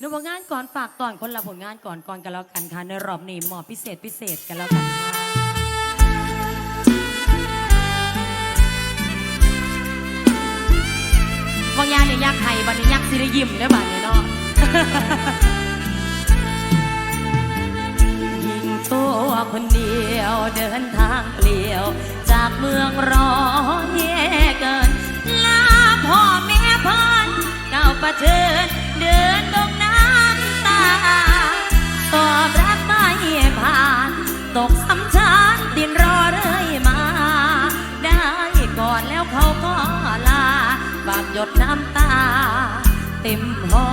หนูผลงานก่อนฝากก่อนคนละผลงานก่อนก่อนกันแล้วกันค่ะในรอบนี้หมอพิเศษพิเศษกันแล้วกันค่ะบางยาเนี่ยยักษ์ไห้บัดนี้ยักษ์สิได้ยิ้มได้บัดนี้เนาะยิงตัวคนเดียวเดินทางเปลี่ยว จากเมืองร้อนแย่เกิน ก็ลาบากหยดน้ำตา เต็มหอ